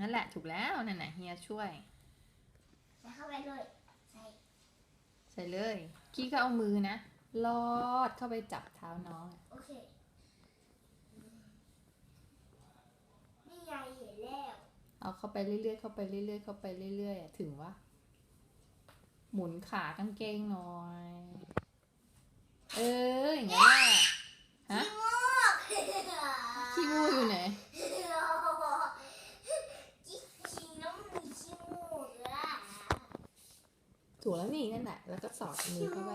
นั่นแหละถูกแล้วนั่นน่ะเฮียช่วย ใส่เข้าไปเลย ใส่ใส่เลย กี้ก็เอามือนะลอดเข้าไปจับเท้าน้องอะโอเค นี่ยายเห็นแล้วเอาเข้าไปเรื่อยๆเข้าไปเรื่อยๆเข้าไปเรื่อยๆอะถึงว่าหมุนขากางเกงหน่อย เอออย่างนี้นแหละฮะขี้มูกขี้มูกอยู่ไหน ขี้น้องมีขี้มูกอะ ถูกแล้วนี่นั่นแหละแล้วก็สอดมือเข้าไป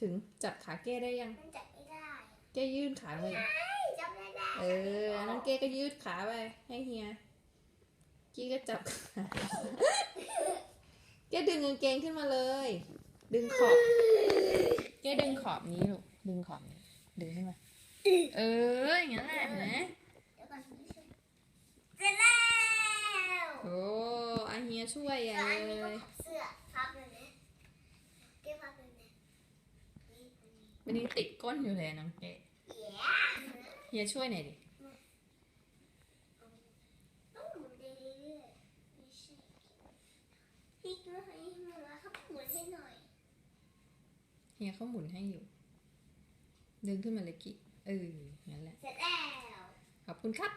ถึงจับขาเก้ได้ยังมันจับไม่ได้เก้ยื่นขาเลยจับไม่ได้เอออันนั้นเก้ก็ยืดขาไปให้เฮียกี้ก็จับขาเก้ดึงกางเกงขึ้นมาเลย ดึงขอบเก้ดึงขอบนี้ลูกดึงขอบนี้ดึงขึ้นมาเอออย่างนั้นแหละเห็นไหม เดี๋ยวก่อนเสร็จแล้ว โอ้อา เฮียช่วยใหญ่แล้วอันเลนี้ก็ยเสื้อพับเลยนะเก็บพับเลยนะนี่อันนี้วันนี้ติดก้นอยู่เลยน้องเก้เย้เฮียช่วยหน่อยดิ ต้องหมุนไปเรื่อยๆไม่ใช่พลิกมาให้มาแล้วครับหมุนให้หน่อยเฮียเขาหมุนให้อยู่ ดึงขึ้นมาเลยกี้เอองั้นแหละ เสร็จแล้วขอบคุณครับ